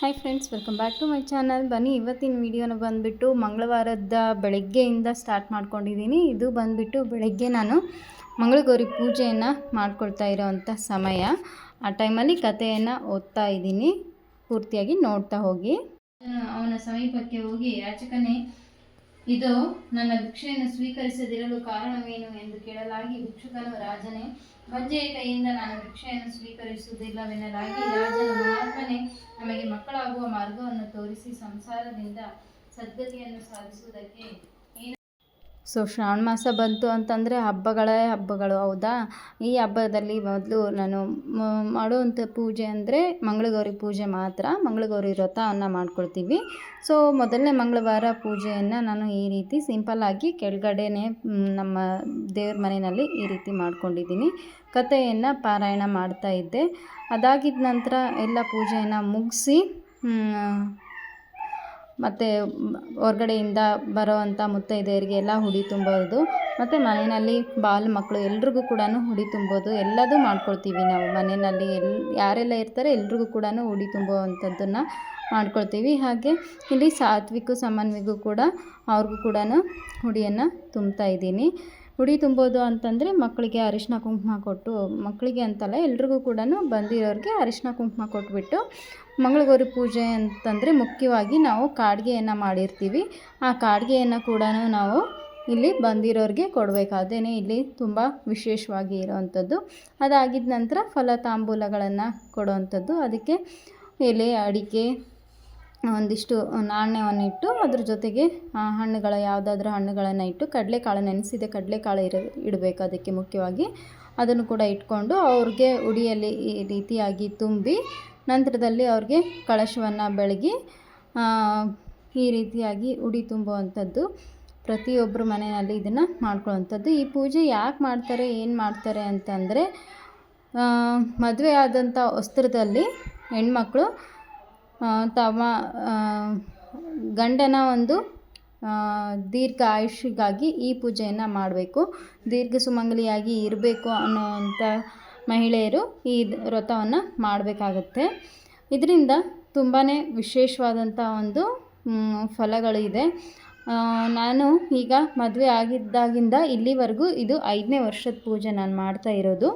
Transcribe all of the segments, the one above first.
Hi friends welcome back to my channel ಬನ್ನಿ, ಇವತ್ತಿನ ವಿಡಿಯೋನ ಬಂದುಬಿಟ್ಟು ಮಂಗಳವಾರದ ಬೆಳಗ್ಗೆಯಿಂದ ಸ್ಟಾರ್ಟ್ ಮಾಡ್ಕೊಂಡಿದ್ದೀನಿ ಇದು ಬಂದುಬಿಟ್ಟು ಬೆಳಗ್ಗೆ ನಾನು ಮಂಗಳಗೌರಿ ಪೂಜೆಯನ್ನು ಮಾಡ್ಕೊಳ್ತಾ ಇರೋವಂಥ ಸಮಯ. ಆ ಟೈಮಲ್ಲಿ ಕಥೆಯನ್ನು ಓದ್ತಾ ಇದ್ದೀನಿ. ಪೂರ್ತಿಯಾಗಿ ನೋಡ್ತಾ ಹೋಗಿ. ಅವನ ಸಮೀಪಕ್ಕೆ ಹೋಗಿ, ಯಾಚಕನೇ, ಇದು ನನ್ನ ಭಿಕ್ಷೆಯನ್ನು ಸ್ವೀಕರಿಸದಿರಲು ಕಾರಣವೇನು? ಎಂದು ಕೇಳಲಾಗಿ, ಭಿಕ್ಷುಕನು ರಾಜನೇ ಬಂಜೆಯ ಕೈಯಿಂದ ನಾನು ಭಿಕ್ಷೆಯನ್ನು ಸ್ವೀಕರಿಸುವುದಿಲ್ಲವೆನ್ನಲಾಗಿ ರಾಜನ ಮಹಾತ್ಮನೆ ನಮಗೆ ಮಕ್ಕಳಾಗುವ ಮಾರ್ಗವನ್ನು ತೋರಿಸಿ ಸಂಸಾರದಿಂದ ಸದ್ಗತಿಯನ್ನು ಸಾಧಿಸುವುದಕ್ಕೆ ಸೊ ಶ್ರಾವಣ ಮಾಸ ಬಂತು ಅಂತಂದರೆ ಹಬ್ಬಗಳೇ ಹಬ್ಬಗಳು, ಹೌದಾ? ಈ ಹಬ್ಬದಲ್ಲಿ ಮೊದಲು ನಾನು ಮಾಡುವಂಥ ಪೂಜೆ ಅಂದರೆ ಮಂಗಳಗೌರಿ ಪೂಜೆ ಮಾತ್ರ. ಮಂಗಳಗೌರಿ ವ್ರತವನ್ನು ಮಾಡ್ಕೊಳ್ತೀವಿ. ಸೊ ಮೊದಲನೇ ಮಂಗಳವಾರ ಪೂಜೆಯನ್ನು ನಾನು ಈ ರೀತಿ ಸಿಂಪಲ್ಲಾಗಿ ಕೆಳಗಡೆನೇ ನಮ್ಮ ದೇವ್ರ ಮನೆಯಲ್ಲಿ ಈ ರೀತಿ ಮಾಡ್ಕೊಂಡಿದ್ದೀನಿ. ಕಥೆಯನ್ನು ಪಾರಾಯಣ ಮಾಡ್ತಾ ಇದ್ದೆ. ಅದಾಗಿದ ನಂತರ ಎಲ್ಲ ಪೂಜೆಯನ್ನು ಮುಗಿಸಿ ಮತ್ತು ಹೊರ್ಗಡೆಯಿಂದ ಬರೋವಂಥ ಮುತ್ತೈದೆಯರಿಗೆ ಎಲ್ಲ ಹುಡಿ ತುಂಬೋದು. ಮತ್ತು ಮನೆಯಲ್ಲಿ ಬಾಲ ಮಕ್ಕಳು ಎಲ್ರಿಗೂ ಕೂಡ ಹುಡಿ ತುಂಬೋದು. ಎಲ್ಲದು ಮಾಡ್ಕೊಳ್ತೀವಿ ನಾವು. ಮನೆಯಲ್ಲಿ ಎಲ್, ಯಾರೆಲ್ಲ ಇರ್ತಾರೆ ಎಲ್ರಿಗೂ ಕೂಡ ಹುಡಿ ತುಂಬುವಂಥದ್ದನ್ನು ಮಾಡ್ಕೊಳ್ತೀವಿ. ಹಾಗೆ ಇಲ್ಲಿ ಸಾತ್ವಿಕ ಸಮನ್ವಿಗೂ ಕೂಡ ಅವ್ರಿಗೂ ಕೂಡ ಹುಡಿಯನ್ನು ತುಂಬ್ತಾ ಇದ್ದೀನಿ. ಹುಡಿ ತುಂಬೋದು ಅಂತಂದರೆ ಮಕ್ಕಳಿಗೆ ಅರಿಶಿನ ಕುಂಕುಮ ಕೊಟ್ಟು, ಮಕ್ಕಳಿಗೆ ಅಂತಲ್ಲ ಎಲ್ರಿಗೂ ಕೂಡ ಬಂದಿರೋರಿಗೆ ಅರಿಶಿನ ಕುಂಕುಮ ಕೊಟ್ಬಿಟ್ಟು ಮಂಗಳಗೌರಿ ಪೂಜೆ ಅಂತಂದರೆ ಮುಖ್ಯವಾಗಿ ನಾವು ಕಾಡಿಗೆಯನ್ನು ಮಾಡಿರ್ತೀವಿ. ಆ ಕಾಡ್ಗೆಯನ್ನು ಕೂಡ ನಾವು ಇಲ್ಲಿ ಬಂದಿರೋರಿಗೆ ಕೊಡಬೇಕು ಇಲ್ಲಿ ತುಂಬ ವಿಶೇಷವಾಗಿ ಇರೋವಂಥದ್ದು. ಅದಾಗಿದ ನಂತರ ಫಲ ತಾಂಬೂಲಗಳನ್ನು ಕೊಡುವಂಥದ್ದು. ಅದಕ್ಕೆ ಎಲೆ, ಅಡಿಕೆ ಒಂದಿಷ್ಟು ನಾಣ್ಯವನ್ನು ಇಟ್ಟು ಅದ್ರ ಜೊತೆಗೆ ಹಣ್ಣುಗಳ, ಯಾವುದಾದ್ರೂ ಹಣ್ಣುಗಳನ್ನು ಇಟ್ಟು ಕಡಲೆಕಾಳು ನೆನೆಸಿದ. ಕಡಲೆಕಾಳು ಇರ, ಇಡಬೇಕು ಅದಕ್ಕೆ ಮುಖ್ಯವಾಗಿ. ಅದನ್ನು ಕೂಡ ಇಟ್ಕೊಂಡು ಅವ್ರಿಗೆ ಉಡಿಯಲ್ಲಿ ಈ ರೀತಿಯಾಗಿ ತುಂಬಿ, ನಂತರದಲ್ಲಿ ಅವ್ರಿಗೆ ಕಳಶವನ್ನು ಬೆಳಗಿ ಈ ರೀತಿಯಾಗಿ ಉಡಿ ತುಂಬುವಂಥದ್ದು. ಪ್ರತಿಯೊಬ್ಬರು ಮನೆಯಲ್ಲಿ ಇದನ್ನು ಮಾಡ್ಕೊಳ್ಳುವಂಥದ್ದು. ಈ ಪೂಜೆ ಯಾಕೆ ಮಾಡ್ತಾರೆ, ಏನು ಮಾಡ್ತಾರೆ ಅಂತಂದರೆ ಮದುವೆ ಆದಂಥ ವಸ್ತ್ರದಲ್ಲಿ ಹೆಣ್ಮಕ್ಳು ತಮ್ಮ ಗಂಡನ ಒಂದು ದೀರ್ಘ ಆಯುಷ್ಯಗಾಗಿ ಈ ಪೂಜೆಯನ್ನು ಮಾಡಬೇಕು. ದೀರ್ಘ ಸುಮಂಗಲಿಯಾಗಿ ಇರಬೇಕು ಅನ್ನೋವಂಥ ಮಹಿಳೆಯರು ಈ ವ್ರತವನ್ನು ಮಾಡಬೇಕಾಗತ್ತೆ. ಇದರಿಂದ ತುಂಬಾ ವಿಶೇಷವಾದಂಥ ಒಂದು ಫಲಗಳಿದೆ ನಾನು ಈಗ ಮದುವೆ ಆಗಿದ್ದಾಗಿಂದ ಇಲ್ಲಿವರೆಗೂ ಇದು ಐದನೇ ವರ್ಷದ ಪೂಜೆ ನಾನು ಮಾಡ್ತಾ ಇರೋದು.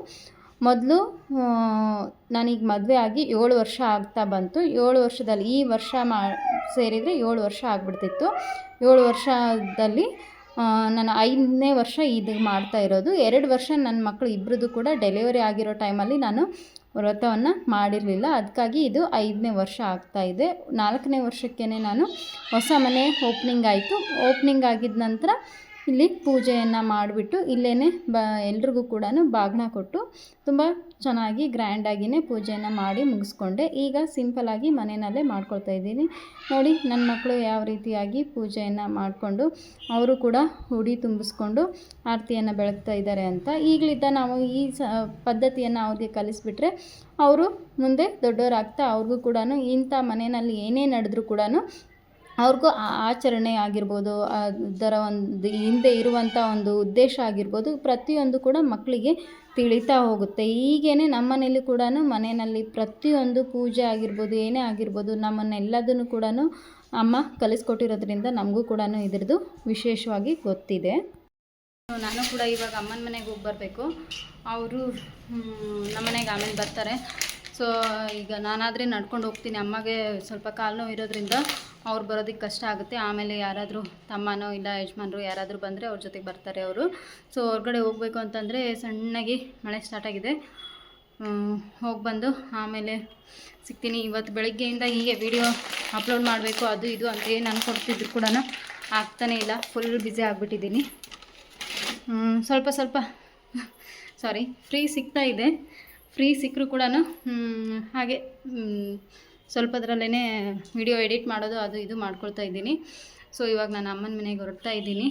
ಮೊದಲು ನನಗೆ ಮದುವೆ ಆಗಿ ಏಳು ವರ್ಷ ಆಗ್ತಾ ಬಂತು. ಏಳು ವರ್ಷದಲ್ಲಿ, ಈ ವರ್ಷ ಮಾ, ಸೇರಿದರೆ ಏಳು ವರ್ಷ ಆಗಿಬಿಡ್ತಿತ್ತು. ಏಳು ವರ್ಷದಲ್ಲಿ ನಾನು ಐದನೇ ವರ್ಷ ಇದು ಮಾಡ್ತಾ ಇರೋದು. ಎರಡು ವರ್ಷ ನನ್ನ ಮಕ್ಕಳು ಇಬ್ಬರದ್ದು ಕೂಡ ಡೆಲಿವರಿ ಆಗಿರೋ ಟೈಮಲ್ಲಿ ನಾನು ವ್ರತವನ್ನು ಮಾಡಿರಲಿಲ್ಲ. ಅದಕ್ಕಾಗಿ ಇದು ಐದನೇ ವರ್ಷ ಆಗ್ತಾ ಇದೆ. ನಾಲ್ಕನೇ ವರ್ಷಕ್ಕೇ ನಾನು ಹೊಸ ಮನೆ ಓಪ್ನಿಂಗ್ ಆಯಿತು. ಓಪ್ನಿಂಗ್ ಆಗಿದ ನಂತರ ಇಲ್ಲಿ ಪೂಜೆಯನ್ನು ಮಾಡಿಬಿಟ್ಟು ಇಲ್ಲೇ ಬ, ಎಲ್ರಿಗೂ ಕೂಡ ಬಾಗಿನ ಕೊಟ್ಟು ತುಂಬ ಚೆನ್ನಾಗಿ ಗ್ರ್ಯಾಂಡಾಗಿಯೇ ಪೂಜೆಯನ್ನು ಮಾಡಿ ಮುಗಿಸ್ಕೊಂಡೆ. ಈಗ ಸಿಂಪಲಾಗಿ ಮನೆಯಲ್ಲೇ ಮಾಡ್ಕೊಳ್ತಾ ಇದ್ದೀನಿ. ನೋಡಿ ನನ್ನ ಮಕ್ಕಳು ಯಾವ ರೀತಿಯಾಗಿ ಪೂಜೆಯನ್ನು ಮಾಡಿಕೊಂಡು ಅವರು ಕೂಡ ಉಡಿ ತುಂಬಿಸ್ಕೊಂಡು ಆರತಿಯನ್ನು ಬೆಳಗ್ತಾ ಇದ್ದಾರೆ ಅಂತ. ಈಗಲಿದ್ದ ನಾವು ಈ ಸ, ಪದ್ಧತಿಯನ್ನು ಅವ್ರಿಗೆ ಕಲಿಸ್ಬಿಟ್ರೆ ಅವರು ಮುಂದೆ ದೊಡ್ಡವರಾಗ್ತಾ ಅವ್ರಿಗೂ ಕೂಡ ಇಂಥ ಮನೆಯಲ್ಲಿ ಏನೇ ನಡೆದ್ರೂ ಕೂಡ ಅವ್ರಿಗೂ ಆಚರಣೆ ಆಗಿರ್ಬೋದು, ಅದರ ಒಂದು ಹಿಂದೆ ಇರುವಂಥ ಒಂದು ಉದ್ದೇಶ ಆಗಿರ್ಬೋದು, ಪ್ರತಿಯೊಂದು ಕೂಡ ಮಕ್ಕಳಿಗೆ ತಿಳಿತಾ ಹೋಗುತ್ತೆ. ಈಗೇನೆ ನಮ್ಮ ಮನೇಲಿ ಕೂಡ ಮನೆಯಲ್ಲಿ ಪ್ರತಿಯೊಂದು ಪೂಜೆ ಆಗಿರ್ಬೋದು, ಏನೇ ಆಗಿರ್ಬೋದು, ನಮ್ಮನ್ನೆಲ್ಲದನ್ನು ಕೂಡ ಅಮ್ಮ ಕಲಿಸ್ಕೊಟ್ಟಿರೋದ್ರಿಂದ ನಮಗೂ ಕೂಡ ಇದ್ರದ್ದು ವಿಶೇಷವಾಗಿ ಗೊತ್ತಿದೆ. ನಾನು ಕೂಡ ಇವಾಗ ಅಮ್ಮನ ಮನೆಗೆ ಹೋಗಿ ಬರಬೇಕು ಅವರು ನಮ್ಮ ಮನೆಗೆ ಆಮೇಲೆ ಬರ್ತಾರೆ. ಸೊ ಈಗ ನಾನಾದರೆ ನಡ್ಕೊಂಡು ಹೋಗ್ತೀನಿ. ಅಮ್ಮಗೆ ಸ್ವಲ್ಪ ಕಾಲು ನೋವು ಇರೋದ್ರಿಂದ ಅವ್ರು ಬರೋದಕ್ಕೆ ಕಷ್ಟ ಆಗುತ್ತೆ. ಆಮೇಲೆ ಯಾರಾದರೂ ತಮ್ಮನೋ ಇಲ್ಲ ಯಜಮಾನರು ಯಾರಾದರೂ ಬಂದರೆ ಅವ್ರ ಜೊತೆಗೆ ಬರ್ತಾರೆ ಅವರು. ಸೊ ಹೊರಗಡೆ ಹೋಗಬೇಕು ಅಂತಂದರೆ ಸಣ್ಣಗೆ ಮಳೆ ಸ್ಟಾರ್ಟ್ ಆಗಿದೆ. ಹೋಗಿ ಬಂದು ಆಮೇಲೆ ಸಿಗ್ತೀನಿ. ಇವತ್ತು ಬೆಳಗ್ಗೆಯಿಂದ ಹೀಗೆ ವಿಡಿಯೋ ಅಪ್ಲೋಡ್ ಮಾಡಬೇಕು, ಅದು ಇದು ಅಂತ ಏನು ಅನ್ಕೊಡ್ತಿದ್ರು ಕೂಡ ಆಗ್ತಾನೇ ಇಲ್ಲ. ಫುಲ್ ಬ್ಯುಸಿ ಆಗಿಬಿಟ್ಟಿದ್ದೀನಿ. ಸ್ವಲ್ಪ ಸ್ವಲ್ಪ. ಸಾರಿ ಫ್ರೀ ಸಿಗ್ತಾ ಇದೆ. ಫ್ರೀ ಸಿಕ್ಕರೂ ಕೂಡ ಹಾಗೆ ಸ್ವಲ್ಪದ್ರಲ್ಲೇ ವಿಡಿಯೋ ಎಡಿಟ್ ಮಾಡೋದು ಅದು ಇದು ಮಾಡ್ಕೊಳ್ತಾ ಇದ್ದೀನಿ. ಸೊ ಇವಾಗ ನಾನು ಅಮ್ಮನ ಮನೆಗೆ ಹೊರಡ್ತಾ ಇದ್ದೀನಿ.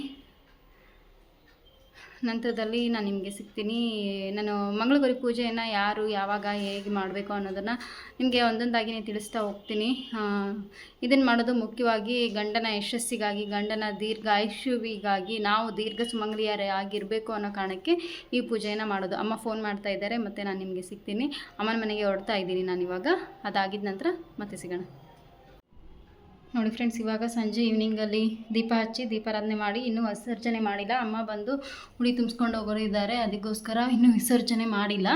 ನಂತರದಲ್ಲಿ ನಾನು ನಿಮಗೆ ಸಿಗ್ತೀನಿ. ನಾನು ಮಂಗಳಗೌರಿ ಪೂಜೆಯನ್ನು ಯಾರು ಯಾವಾಗ ಹೇಗೆ ಮಾಡಬೇಕು ಅನ್ನೋದನ್ನು ನಿಮಗೆ ಒಂದೊಂದಾಗಿ ತಿಳಿಸ್ತಾ ಹೋಗ್ತೀನಿ. ಇದನ್ನು ಮಾಡೋದು ಮುಖ್ಯವಾಗಿ ಗಂಡನ ಯಶಸ್ಸಿಗಾಗಿ, ಗಂಡನ ದೀರ್ಘಾಯುಷ್ಯುವಿಗಾಗಿ ನಾವು ದೀರ್ಘ ಸುಮಂಗಲಿಯರೇ ಆಗಿರಬೇಕು ಅನ್ನೋ ಕಾರಣಕ್ಕೆ ಈ ಪೂಜೆಯನ್ನು ಮಾಡೋದು. ಅಮ್ಮ ಫೋನ್ ಮಾಡ್ತಾ ಇದ್ದಾರೆ, ಮತ್ತು ನಾನು ನಿಮಗೆ ಸಿಗ್ತೀನಿ. ಅಮ್ಮನ ಮನೆಗೆ ಹೊಡ್ತಾ ಇದ್ದೀನಿ ನಾನು ಇವಾಗ. ಅದಾಗಿದ ನಂತರ ಮತ್ತೆ ಸಿಗೋಣ. ನೋಡಿ ಫ್ರೆಂಡ್ಸ್ ಇವಾಗ ಸಂಜೆ ಈವ್ನಿಂಗಲ್ಲಿ ದೀಪ ಹಚ್ಚಿ ದೀಪಾರಾಧನೆ ಮಾಡಿ, ಇನ್ನೂ ವಿಸರ್ಜನೆ ಮಾಡಿಲ್ಲ. ಅಮ್ಮ ಬಂದು ಹುಡಿ ತುಂಬಿಸ್ಕೊಂಡು ಹೋಗೋರಿದ್ದಾರೆ ಅದಕ್ಕೋಸ್ಕರ ಇನ್ನೂ ವಿಸರ್ಜನೆ ಮಾಡಿಲ್ಲ.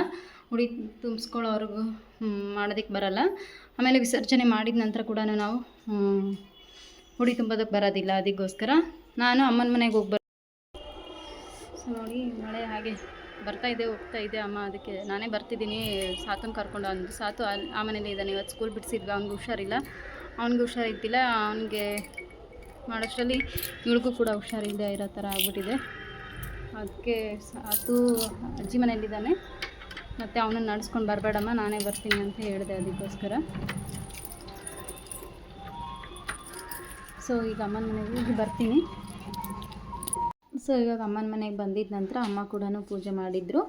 ಹುಡಿ ತುಂಬಿಸ್ಕೊಳ್ಳೋರ್ಗು ಮಾಡೋದಕ್ಕೆ ಬರಲ್ಲ. ಆಮೇಲೆ ವಿಸರ್ಜನೆ ಮಾಡಿದ ನಂತರ ಕೂಡ ನಾವು ಹುಡಿ ತುಂಬೋದಕ್ಕೆ ಬರೋದಿಲ್ಲ. ಅದಕ್ಕೋಸ್ಕರ ನಾನು ಅಮ್ಮನ ಮನೆಗೆ ಹೋಗಿ ಬರ್ ನೋಡಿ, ಮಳೆ ಹಾಗೆ ಬರ್ತಾ ಇದೆ, ಹೋಗ್ತಾ ಇದೆ ಅಮ್ಮ. ಅದಕ್ಕೆ ನಾನೇ ಬರ್ತಿದ್ದೀನಿ. ಸಾತನ್ ಕರ್ಕೊಂಡು ಅಂದು ಸಾತು ಆ ಮನೇಲಿ ಇದ್ದಾನೆ. ಇವತ್ತು ಸ್ಕೂಲ್ ಬಿಡಿಸಿದ್ವಿ ಅವ್ನಿಗೆ ಹುಷಾರಿಲ್ಲ. ಅವ್ನಿಗೆ ಹುಷಾರಿದ್ದಿಲ್ಲ, ಅವನಿಗೆ ಮಾಡೋಷ್ಟರಲ್ಲಿ ಇವಳಿಗೂ ಕೂಡ ಹುಷಾರಿಲ್ಲದೆ ಇರೋ ಥರ ಆಗ್ಬಿಟ್ಟಿದೆ. ಅದಕ್ಕೆ ಅದು ಅಜ್ಜಿ ಮನೆಯಲ್ಲಿದ್ದಾನೆ. ಮತ್ತು ಅವನನ್ನು ನಡೆಸ್ಕೊಂಡು ಬರಬೇಡಮ್ಮ, ನಾನೇ ಬರ್ತೀನಿ ಅಂತ ಹೇಳಿದೆ ಅದಕ್ಕೋಸ್ಕರ. ಸೊ ಈಗ ಅಮ್ಮನ ಮನೆಗೆ ಬರ್ತೀನಿ. ಸೊ ಇವಾಗ ಅಮ್ಮನ ಮನೆಗೆ ಬಂದಿದ್ದ ನಂತರ ಅಮ್ಮ ಕೂಡ ಪೂಜೆ ಮಾಡಿದರು.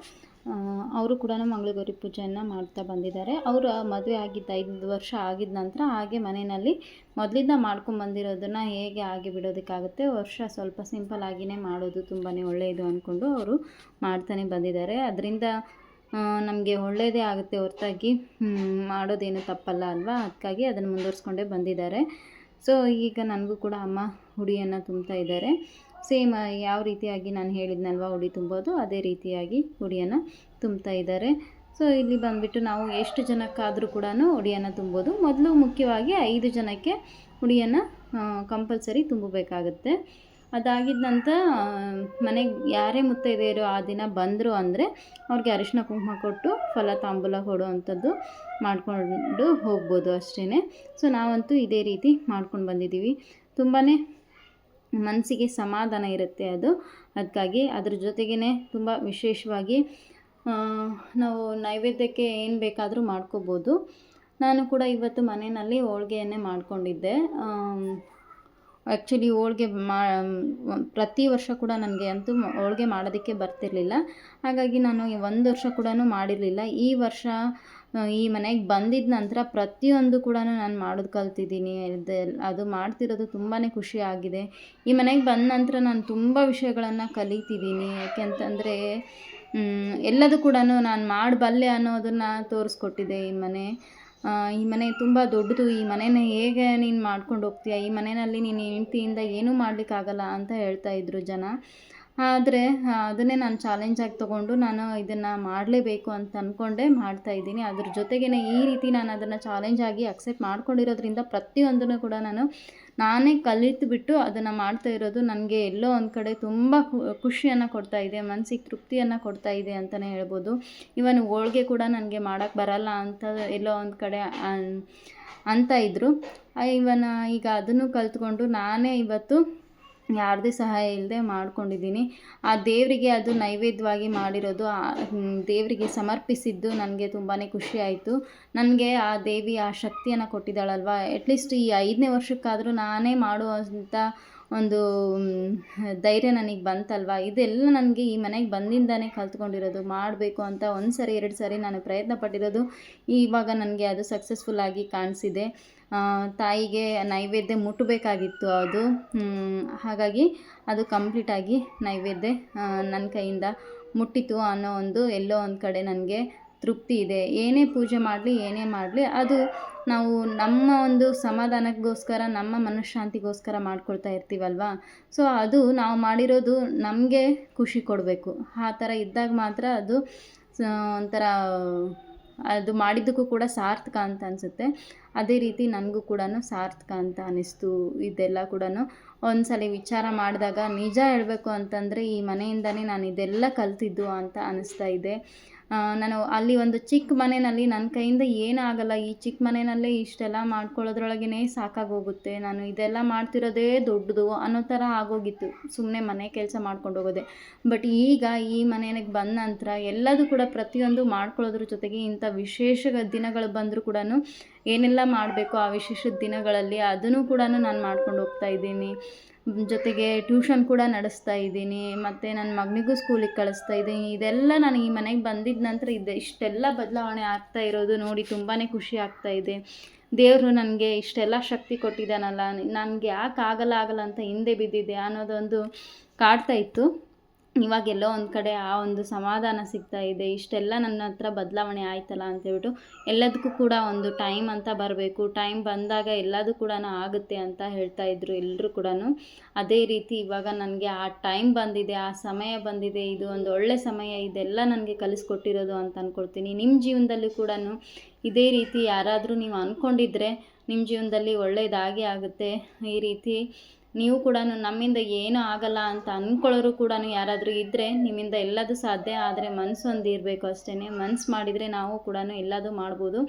ಅವರು ಕೂಡ ಮಂಗಳಗೌರಿ ಪೂಜೆಯನ್ನು ಮಾಡ್ತಾ ಬಂದಿದ್ದಾರೆ. ಅವರು ಮದುವೆ ಆಗಿದ್ದ ಐದು ವರ್ಷ ಆಗಿದ ನಂತರ ಹಾಗೆ ಮನೆಯಲ್ಲಿ ಮೊದಲಿಂದ ಮಾಡ್ಕೊಂಡು ಬಂದಿರೋದನ್ನು ಹೇಗೆ ಆಗಿ ಬಿಡೋದಕ್ಕಾಗುತ್ತೆ, ವರ್ಷ ಸ್ವಲ್ಪ ಸಿಂಪಲ್ ಆಗಿನೇ ಮಾಡೋದು ತುಂಬಾ ಒಳ್ಳೆಯದು ಅಂದ್ಕೊಂಡು ಅವರು ಮಾಡ್ತಾನೆ ಬಂದಿದ್ದಾರೆ. ಅದರಿಂದ ನಮಗೆ ಒಳ್ಳೆಯದೇ ಆಗುತ್ತೆ ಹೊರತಾಗಿ ಮಾಡೋದೇನು ತಪ್ಪಲ್ಲ ಅಲ್ವಾ? ಅದಕ್ಕಾಗಿ ಅದನ್ನು ಮುಂದುವರ್ಸ್ಕೊಂಡೇ ಬಂದಿದ್ದಾರೆ. ಸೊ ಈಗ ನನಗೂ ಕೂಡ ಅಮ್ಮ ಹುಡಿಯನ್ನು ತುಂಬ್ತಾ ಇದ್ದಾರೆ. ಸೇಮ್, ಯಾವ ರೀತಿಯಾಗಿ ನಾನು ಹೇಳಿದ್ನಲ್ವ ಹುಡಿ ತುಂಬೋದು, ಅದೇ ರೀತಿಯಾಗಿ ಹುಡಿಯನ್ನು ತುಂಬ್ತಾ ಇದ್ದಾರೆ. ಸೊ ಇಲ್ಲಿ ಬಂದುಬಿಟ್ಟು ನಾವು ಎಷ್ಟು ಜನಕ್ಕಾದರೂ ಕೂಡ ಹುಡಿಯನ್ನು ತುಂಬೋದು. ಮೊದಲು ಮುಖ್ಯವಾಗಿ ಐದು ಜನಕ್ಕೆ ಹುಡಿಯನ್ನು ಕಂಪಲ್ಸರಿ ತುಂಬಬೇಕಾಗುತ್ತೆ. ಅದಾಗಿದ್ದ ನಂತರ ಮನೆಗೆ ಯಾರೇ ಮುತ್ತೈದೆಯರು ಆ ದಿನ ಬಂದರು ಅಂದರೆ ಅವ್ರಿಗೆ ಅರಿಶಿನ ಕುಂಕುಮ ಕೊಟ್ಟು ಫಲ ತಾಂಬೂಲ ಕೊಡುವಂಥದ್ದು ಮಾಡಿಕೊಂಡು ಹೋಗ್ಬೋದು ಅಷ್ಟೇ ಸೊ ನಾವಂತೂ ಇದೇ ರೀತಿ ಮಾಡ್ಕೊಂಡು ಬಂದಿದ್ದೀವಿ. ತುಂಬಾ ಮನಸ್ಸಿಗೆ ಸಮಾಧಾನ ಇರುತ್ತೆ ಅದು. ಅದಕ್ಕಾಗಿ ಅದ್ರ ಜೊತೆಗೇ ತುಂಬ ವಿಶೇಷವಾಗಿ ನಾವು ನೈವೇದ್ಯಕ್ಕೆ ಏನು ಬೇಕಾದರೂ ಮಾಡ್ಕೋಬೋದು. ನಾನು ಕೂಡ ಇವತ್ತು ಮನೆಯಲ್ಲಿ ಹೋಳ್ಗೆಯನ್ನೇ ಮಾಡಿಕೊಂಡಿದ್ದೆ. ಆ್ಯಕ್ಚುಲಿ ಹೋಳ್ಗೆ ಮಾ, ಪ್ರತಿ ವರ್ಷ ಕೂಡ ನನಗೆ ಅಂತೂ ಹೋಳಿಗೆ ಮಾಡೋದಕ್ಕೆ ಬರ್ತಿರಲಿಲ್ಲ. ಹಾಗಾಗಿ ನಾನು ಒಂದು ವರ್ಷ ಕೂಡ ಮಾಡಿರಲಿಲ್ಲ. ಈ ವರ್ಷ ಈ ಮನೆಗೆ ಬಂದಿದ್ದ ನಂತರ ಪ್ರತಿಯೊಂದು ಕೂಡ ನಾನು ಮಾಡೋದು ಕಲ್ತಿದ್ದೀನಿ. ಅದು ಮಾಡ್ತಿರೋದು ತುಂಬಾ ಖುಷಿ ಆಗಿದೆ. ಈ ಮನೆಗೆ ಬಂದ ನಂತರ ನಾನು ತುಂಬ ವಿಷಯಗಳನ್ನು ಕಲಿತಿದ್ದೀನಿ. ಯಾಕೆಂತಂದರೆ ಎಲ್ಲದೂ ಕೂಡ ನಾನು ಮಾಡಬಲ್ಲೆ ಅನ್ನೋದನ್ನು ತೋರಿಸ್ಕೊಟ್ಟಿದೆ ಈ ಮನೆ. ಈ ಮನೆ ತುಂಬ ದೊಡ್ಡದು. ಈ ಮನೇನ ಹೇಗೆ ನೀನು ಮಾಡ್ಕೊಂಡು ಹೋಗ್ತೀಯ? ಈ ಮನೆಯಲ್ಲಿ ನೀನು ಹೆಂಡ್ತಿಯಿಂದ ಏನೂ ಮಾಡಲಿಕ್ಕಾಗಲ್ಲ ಅಂತ ಹೇಳ್ತಾ ಇದ್ರು ಜನ. ಆದರೆ ಅದನ್ನೇ ನಾನು ಚಾಲೆಂಜ್ ಆಗಿ ತೊಗೊಂಡು ನಾನು ಇದನ್ನು ಮಾಡಲೇಬೇಕು ಅಂತ ಅಂದ್ಕೊಂಡೆ ಮಾಡ್ತಾ ಇದ್ದೀನಿ. ಅದ್ರ ಜೊತೆಗೇ ಈ ರೀತಿ ನಾನು ಅದನ್ನು ಚಾಲೆಂಜಾಗಿ ಅಕ್ಸೆಪ್ಟ್ ಮಾಡ್ಕೊಂಡಿರೋದ್ರಿಂದ ಪ್ರತಿಯೊಂದನ್ನು ಕೂಡ ನಾನು ನಾನೇ ಕಲಿತು ಬಿಟ್ಟು ಅದನ್ನು ಮಾಡ್ತಾ ಇರೋದು ನನಗೆ ಎಲ್ಲೋ ಒಂದು ಕಡೆ ತುಂಬ ಖುಷಿಯನ್ನು ಕೊಡ್ತಾ ಇದೆ ಮನಸ್ಸಿಗೆ ತೃಪ್ತಿಯನ್ನು ಕೊಡ್ತಾ ಇದೆ ಅಂತಲೇ ಹೇಳ್ಬೋದು. ಇವನ್ ಹೋಳ್ಗೆ ಕೂಡ ನನಗೆ ಮಾಡೋಕ್ಕೆ ಬರಲ್ಲ ಅಂತ ಎಲ್ಲೋ ಒಂದು ಕಡೆ ಅಂತ ಇದ್ದರು ಇವನ್ ಈಗ ಅದನ್ನು ಕಲ್ತ್ಕೊಂಡು ನಾನೇ ಇವತ್ತು ಯಾರದೇ ಸಹಾಯ ಇಲ್ಲದೆ ಮಾಡ್ಕೊಂಡಿದ್ದೀನಿ. ಆ ದೇವರಿಗೆ ಅದು ನೈವೇದ್ಯವಾಗಿ ಮಾಡಿರೋದು ಆ ದೇವರಿಗೆ ಸಮರ್ಪಿಸಿದ್ದು ನನಗೆ ತುಂಬಾ ಖುಷಿ ಆಯಿತು. ನನಗೆ ಆ ದೇವಿ ಆ ಶಕ್ತಿಯನ್ನು ಕೊಟ್ಟಿದ್ದಾಳಲ್ವ? ಅಟ್ಲೀಸ್ಟ್ ಈ ಐದನೇ ವರ್ಷಕ್ಕಾದರೂ ನಾನೇ ಮಾಡುವಂಥ ಒಂದು ಧೈರ್ಯ ನನಗೆ ಬಂತಲ್ವ? ಇದೆಲ್ಲ ನನಗೆ ಈ ಮನೆಗೆ ಬಂದಿಂದನೇ ಕಲ್ತ್ಕೊಂಡಿರೋದು. ಮಾಡಬೇಕು ಅಂತ ಒಂದು ಸರಿ ಎರಡು ಸರಿ ನಾನು ಪ್ರಯತ್ನ ಪಟ್ಟಿರೋದು. ಇವಾಗ ನನಗೆ ಅದು ಸಕ್ಸಸ್ಫುಲ್ಲಾಗಿ ಕಾಣಿಸಿದೆ. ಆ, ತಾಯಿಗೆ ನೈವೇದ್ಯ ಮುಟ್ಟಬೇಕಾಗಿತ್ತು ಅದು. ಹಾಗಾಗಿ ಅದು ಕಂಪ್ಲೀಟಾಗಿ ನೈವೇದ್ಯ ನನ್ನ ಕೈಯಿಂದ ಮುಟ್ಟಿತು ಅನ್ನೋ ಒಂದು ಎಲ್ಲೋ ಒಂದು ಕಡೆ ನನಗೆ ತೃಪ್ತಿ ಇದೆ. ಏನೇ ಪೂಜೆ ಮಾಡಲಿ, ಏನೇ ಮಾಡಲಿ, ಅದು ನಾವು ನಮ್ಮ ಒಂದು ಸಮಾಧಾನಕ್ಕೋಸ್ಕರ, ನಮ್ಮ ಮನಃಶಾಂತಿಗೋಸ್ಕರ ಮಾಡ್ಕೊಳ್ತಾ ಇರ್ತೀವಲ್ವ? ಸೊ ಅದು ನಾವು ಮಾಡಿರೋದು ನಮಗೆ ಖುಷಿ ಕೊಡಬೇಕು. ಆ ಥರ ಇದ್ದಾಗ ಮಾತ್ರ ಅದು ಒಂಥರ, ಅದು ಮಾಡಿದ್ದಕ್ಕೂ ಕೂಡ ಸಾರ್ಥಕ ಅಂತ ಅನಿಸುತ್ತೆ. ಅದೇ ರೀತಿ ನನಗೂ ಕೂಡ ಸಾರ್ಥಕ ಅಂತ ಅನ್ನಿಸ್ತು. ಇದೆಲ್ಲ ಕೂಡ ಒಂದ್ಸಲ ವಿಚಾರ ಮಾಡಿದಾಗ ನಿಜ ಹೇಳಬೇಕು ಅಂತಂದರೆ ಈ ಮನೆಯಿಂದನೇ ನಾನು ಇದೆಲ್ಲ ಕಲ್ತಿದ್ದು ಅಂತ ಅನ್ನಿಸ್ತಾ ಇದೆ. ನಾನು ಅಲ್ಲಿ ಒಂದು ಚಿಕ್ಕ ಮನೆಯಲ್ಲಿ ನನ್ನ ಕೈಯಿಂದ ಏನಾಗಲ್ಲ, ಈ ಚಿಕ್ಕ ಮನೆಯಲ್ಲೇ ಇಷ್ಟೆಲ್ಲ ಮಾಡ್ಕೊಳ್ಳೋದ್ರೊಳಗೇ ಸಾಕಾಗೋಗುತ್ತೆ. ನಾನು ಇದೆಲ್ಲ ಮಾಡ್ತಿರೋದೇ ದೊಡ್ಡದು ಅನ್ನೋ ಥರ ಆಗೋಗಿತ್ತು. ಸುಮ್ಮನೆ ಮನೆ ಕೆಲಸ ಮಾಡ್ಕೊಂಡು ಹೋಗೋದೆ ಬಟ್ ಈಗ ಈ ಮನೆಗೆ ಬಂದ ನಂತರ ಎಲ್ಲದೂ ಕೂಡ ಪ್ರತಿಯೊಂದು ಮಾಡ್ಕೊಳ್ಳೋದ್ರ ಜೊತೆಗೆ ಇಂಥ ವಿಶೇಷ ದಿನಗಳು ಬಂದರೂ ಕೂಡ ಏನೆಲ್ಲ ಮಾಡಬೇಕು ಆ ವಿಶೇಷ ದಿನಗಳಲ್ಲಿ ಅದನ್ನು ಕೂಡ ನಾನು ಮಾಡ್ಕೊಂಡು ಹೋಗ್ತಾ ಇದ್ದೀನಿ. ಜೊತೆಗೆ ಟ್ಯೂಷನ್ ಕೂಡ ನಡೆಸ್ತಾ ಇದ್ದೀನಿ, ಮತ್ತು ನನ್ನ ಮಗನಿಗೂ ಸ್ಕೂಲಿಗೆ ಕಳಿಸ್ತಾ ಇದ್ದೀನಿ. ಇದೆಲ್ಲ ನಾನು ಈ ಮನೆಗೆ ಬಂದಿದ್ದ ನಂತರ ಇದೆ. ಇಷ್ಟೆಲ್ಲ ಬದಲಾವಣೆ ಆಗ್ತಾ ಇರೋದು ನೋಡಿ ತುಂಬಾ ಖುಷಿ ಆಗ್ತಾ ಇದೆ. ದೇವರು ನನಗೆ ಇಷ್ಟೆಲ್ಲ ಶಕ್ತಿ ಕೊಟ್ಟಿದ್ದಾನಲ್ಲ, ನನಗೆ ಯಾಕೆ ಆಗಲ್ಲ ಆಗಲ್ಲ ಅಂತ ಹಿಂದೆ ಬಿದ್ದಿದೆ ಅನ್ನೋದೊಂದು ಕಾಡ್ತಾ ಇತ್ತು. ಇವಾಗ ಎಲ್ಲೋ ಒಂದು ಕಡೆ ಆ ಒಂದು ಸಮಾಧಾನ ಸಿಗ್ತಾ ಇದೆ, ಇಷ್ಟೆಲ್ಲ ನನ್ನ ಹತ್ರ ಬದಲಾವಣೆ ಆಯ್ತಲ್ಲ ಅಂತೇಳ್ಬಿಟ್ಟು ಎಲ್ಲದಕ್ಕೂ ಕೂಡ ಒಂದು ಟೈಮ್ ಅಂತ ಬರಬೇಕು ಟೈಮ್ ಬಂದಾಗ ಎಲ್ಲದೂ ಕೂಡ ಆಗುತ್ತೆ ಅಂತ ಹೇಳ್ತಾ ಇದ್ರು ಎಲ್ಲರೂ ಕೂಡ ಅದೇ ರೀತಿ ಇವಾಗ ನನಗೆ ಆ ಟೈಮ್ ಬಂದಿದೆ, ಆ ಸಮಯ ಬಂದಿದೆ, ಇದು ಒಂದು ಒಳ್ಳೆ ಸಮಯ, ಇದೆಲ್ಲ ನನಗೆ ಕಲಿಸ್ಕೊಟ್ಟಿರೋದು ಅಂತ ಅಂದ್ಕೊಳ್ತೀನಿ ನಿಮ್ಮ ಜೀವನದಲ್ಲೂ ಕೂಡ ಇದೇ ರೀತಿ ಯಾರಾದರೂ ನೀವು ಅಂದ್ಕೊಂಡಿದ್ರೆ ನಿಮ್ಮ ಜೀವನದಲ್ಲಿ ಒಳ್ಳೆಯದಾಗಿ ಆಗುತ್ತೆ. ಈ ರೀತಿ ನೀವು ಕೂಡ ನಮ್ಮಿಂದ ಏನೂ ಆಗಲ್ಲ ಅಂತ ಅಂದ್ಕೊಳ್ಳೋರು ಕೂಡ ಯಾರಾದರೂ ಇದ್ದರೆ ನಿಮ್ಮಿಂದ ಎಲ್ಲದೂ ಸಾಧ್ಯ, ಆದರೆ ಮನಸ್ಸು ಒಂದು ಇರಬೇಕು ಅಷ್ಟೇ ಮನ್ಸು ಮಾಡಿದರೆ ನಾವು ಕೂಡ ಎಲ್ಲದೂ ಮಾಡ್ಬೋದು.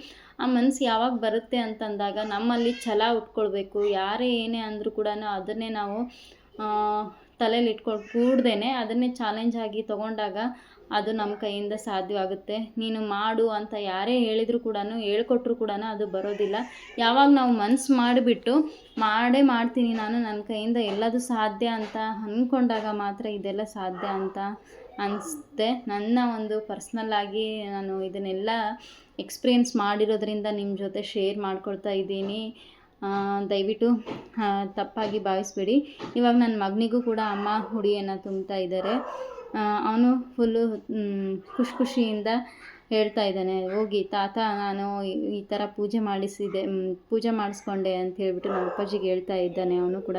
ಆ ಮನಸ್ಸು ಯಾವಾಗ ಬರುತ್ತೆ ಅಂತಂದಾಗ ನಮ್ಮಲ್ಲಿ ಛಲ ಉಟ್ಕೊಳ್ಬೇಕು. ಯಾರೇ ಏನೇ ಅಂದರೂ ಕೂಡ ಅದನ್ನೇ ನಾವು ತಲೆಯಲ್ಲಿ ಇಟ್ಕೊಂಡು ಕೂಡ್ದೇ ಅದನ್ನೇ ಚಾಲೆಂಜ್ ಆಗಿ ತೊಗೊಂಡಾಗ ಅದು ನಮ್ಮ ಕೈಯಿಂದ ಸಾಧ್ಯವಾಗುತ್ತೆ. ನೀನು ಮಾಡು ಅಂತ ಯಾರೇ ಹೇಳಿದರೂ ಕೂಡ ಹೇಳ್ಕೊಟ್ರು ಕೂಡ ಅದು ಬರೋದಿಲ್ಲ. ಯಾವಾಗ ನಾವು ಮನ್ಸು ಮಾಡಿಬಿಟ್ಟು, ಮಾಡೇ ಮಾಡ್ತೀನಿ ನಾನು, ನನ್ನ ಕೈಯಿಂದ ಎಲ್ಲದು ಸಾಧ್ಯ ಅಂತ ಅಂದ್ಕೊಂಡಾಗ ಮಾತ್ರ ಇದೆಲ್ಲ ಸಾಧ್ಯ ಅಂತ ಅನಿಸುತ್ತೆ. ನನ್ನ ಒಂದು ಪರ್ಸ್ನಲ್ಲಾಗಿ ನಾನು ಇದನ್ನೆಲ್ಲ ಎಕ್ಸ್ಪೀರಿಯೆನ್ಸ್ ಮಾಡಿರೋದ್ರಿಂದ ನಿಮ್ಮ ಜೊತೆ ಶೇರ್ ಮಾಡ್ಕೊಳ್ತಾ ಇದ್ದೀನಿ. ದಯವಿಟ್ಟು ತಪ್ಪಾಗಿ ಭಾವಿಸ್ಬೇಡಿ. ಇವಾಗ ನನ್ನ ಮಗನಿಗೂ ಕೂಡ ಅಮ್ಮ ಹುಡಿಯನ್ನು ತುಂಬ್ತಾ ಇದ್ದಾರೆ. ಅವನು ಫುಲ್ಲು ಖುಷಿ ಖುಷಿಯಿಂದ ಹೇಳ್ತಾ ಇದ್ದಾನೆ, ಹೋಗಿ, ತಾತ, ನಾನು ಈ- ಥರ ಪೂಜೆ ಮಾಡಿಸಿದೆ ಪೂಜೆ ಮಾಡಿಸ್ಕೊಂಡೆ ಅಂತ ಹೇಳ್ಬಿಟ್ಟು ನಮ್ಮ ಅಪ್ಪಾಜಿಗೆ ಹೇಳ್ತಾ ಇದ್ದಾನೆ ಅವನು ಕೂಡ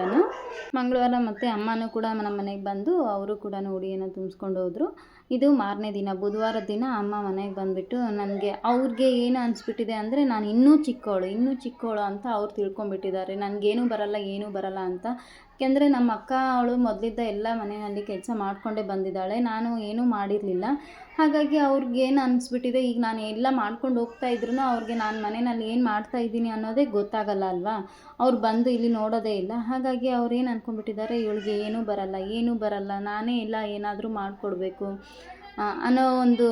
ಮಂಗಳವಾರ ಮತ್ತು ಅಮ್ಮನೂ ಕೂಡ ನಮ್ಮ ಮನೆಗೆ ಬಂದು ಅವರು ಕೂಡ ಉಡಿಯನ್ನು ತುಂಬಿಸ್ಕೊಂಡು ಹೋದರು. ಇದು ಮಾರನೇ ದಿನ, ಬುಧವಾರ ದಿನ ಅಮ್ಮ ಮನೆಗೆ ಬಂದುಬಿಟ್ಟು ನನಗೆ ಅವ್ರಿಗೆ ಏನು ಅನಿಸ್ಬಿಟ್ಟಿದೆ ಅಂದರೆ ನಾನು ಇನ್ನೂ ಚಿಕ್ಕವಳು ಇನ್ನೂ ಚಿಕ್ಕವಳು ಅಂತ ಅವ್ರು ತಿಳ್ಕೊಂಬಿಟ್ಟಿದ್ದಾರೆ ನನಗೇನು ಬರಲ್ಲ, ಏನೂ ಬರಲ್ಲ ಅಂತ ಯಾಕೆಂದರೆ ನಮ್ಮ ಅಕ್ಕ ಅವಳು ಮೊದಲಿದ್ದ ಎಲ್ಲ ಮನೆಯಲ್ಲಿ ಕೆಲಸ ಮಾಡಿಕೊಂಡೇ ಬಂದಿದ್ದಾಳೆ. ನಾನು ಏನೂ ಮಾಡಿರಲಿಲ್ಲ. ಹಾಗಾಗಿ ಅವ್ರಿಗೇನು ಅನಿಸ್ಬಿಟ್ಟಿದೆ, ಈಗ ನಾನು ಎಲ್ಲ ಮಾಡ್ಕೊಂಡು ಹೋಗ್ತಾ ಇದ್ರು ಅವ್ರಿಗೆ ನಾನು ಮನೆಯಲ್ಲಿ ಏನು ಮಾಡ್ತಾ ಇದ್ದೀನಿ ಅನ್ನೋದೇ ಗೊತ್ತಾಗಲ್ಲ ಅಲ್ವಾ? ಅವ್ರು ಬಂದು ಇಲ್ಲಿ ನೋಡೋದೇ ಇಲ್ಲ. ಹಾಗಾಗಿ ಅವ್ರು ಏನು ಅಂದ್ಕೊಂಡ್ಬಿಟ್ಟಿದ್ದಾರೆ ಇವಳಿಗೆ ಏನೂ ಬರಲ್ಲ ಏನೂ ಬರಲ್ಲ, ನಾನೇ ಇಲ್ಲ ಏನಾದರೂ ಮಾಡಿಕೊಡ್ಬೇಕು ಅನ್ನೋ ಒಂದು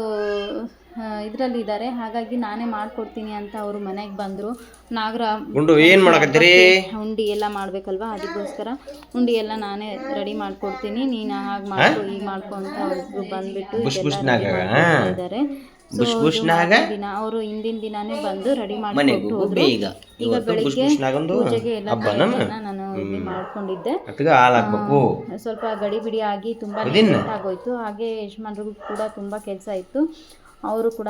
ಇದರಲ್ಲಿದ್ದಾರೆ. ಹಾಗಾಗಿ ನಾನೇ ಮಾಡ್ಕೊಡ್ತೀನಿ ಅಂತ ಅವರು ಮನೆಗೆ ಬಂದರು. ನಾಗರ ಗುಂಡು ಏನ್ ಮಾಡಕತ್ತೀರಿ? ಉಂಡಿ ಎಲ್ಲ ಮಾಡಬೇಕಲ್ವಾ? ಅದಕ್ಕೋಸ್ಕರ ಉಂಡಿ ಎಲ್ಲ ನಾನೇ ರೆಡಿ ಮಾಡ್ಕೊಡ್ತೀನಿ. ನೀನು ಹಾಗೆ ಮಾಡ್ಕೊ ಈಗ ಮಾಡ್ಕೊ ಅಂತ ಅವ್ರು ಬಂದ್ಬಿಟ್ಟು ಬುಷ್ ಬುಷ್ನಾಗ, ದಿನ ಅವರು ಹಿಂದಿನ ದಿನಾನೇ ಬಂದು ರೆಡಿ ಮಾಡ್ಕೊಂಡು ಹೋಗ್ರಿ ಹೋಗು ಈಗ. ಬೆಳಿಗ್ಗೆ ಪೂಜೆಗೆ ಎಲ್ಲ ನಾನು ಮಾಡ್ಕೊಂಡಿದ್ದೆ. ಸ್ವಲ್ಪ ಗಡಿ ಬಿಡಿ ಆಗಿ ತುಂಬಾ? ಆಗೋಯ್ತು. ಹಾಗೆ ಯಜಮಾನ್ರಿಗೂ ಕೂಡ ತುಂಬಾ ಕೆಲಸ ಇತ್ತು. ಅವರು ಕೂಡ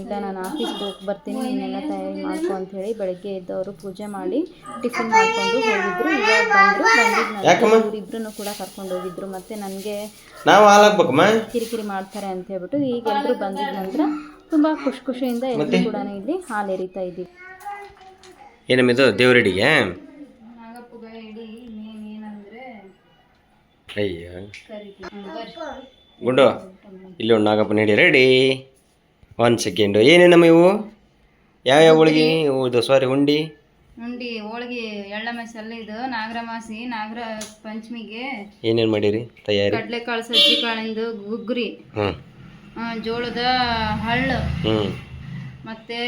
ಈಗ ನಾನು ಆಫೀಸ್ಗೆ ಹೋಗಿ ಬರ್ತೀನಿ ನೀನೆಲ್ಲ ತಯಾರಿ ಮಾಡ್ಕೊ ಅಂತ ಹೇಳಿ ಬೆಳಗ್ಗೆ ಎದ್ದವರು ಪೂಜೆ ಮಾಡಿ ಟಿಫಿನ್ ಮಾಡ್ಕೊಂಡು ಹೋಗಿದ್ರು. ಇವಾಗ ಬಂದರು? ಬಂದಿದ್ದು ಕೂಡ ಕರ್ಕೊಂಡು ಹೋಗಿದ್ರು. ಮತ್ತೆ ನನಗೆ ನಾವು ಹಾಲು ಹಾಕ್ಬೇಕಮ್ಮ ಕಿರಿಕಿರಿ ಮಾಡ್ತಾರೆ ಅಂತ ಹೇಳ್ಬಿಟ್ಟು ಈಗ ಎಲ್ಲರೂ ಬಂದಿದ್ದ ನಂತರ ತುಂಬಾ ಖುಷಿ ಖುಷಿಯಿಂದ ಎಲ್ಲರೂ ಕೂಡ ಇಲ್ಲಿ ಹಾಲು ಎರಿತಾ ಇದ್ದೀವಿ. ಏನಮ್ಮಿದು ದೇವರಡಿಗೆ? ಅಯ್ಯೋ. ಗುಂಡು ಇಲ್ಲಿ ಒಂದು ನಾಗಪ್ಪ ನಡಿ ರೆಡಿ. ಒಂದು ಸೆಕೆಂಡು ಏನೇನಮ್ಮ ಇವು? ಯಾವ್ಯಾವ ಹೋಳಿಗೆ? ಇದು ಸಾರಿ ಉಂಡಿ ಉಂಡಿ ಹೋಳಿಗೆ ಎಳ್ಳಮೆಸಲ್ಲಿ ಇದು ನಾಗರಮಾಸಿ ನಾಗರ ಪಂಚಮಿಗೆ ಏನೇನು ಮಾಡಿರಿ ತಯಾರಿ? ಕಡಲೆಕಾಳು ಸಜ್ಜಿ ಕಾಳಿಂದು ಗುಗ್ರಿ ಜೋಳದ ಹಳ್ಳು ಹ್ಞೂ ಮತ್ತೆ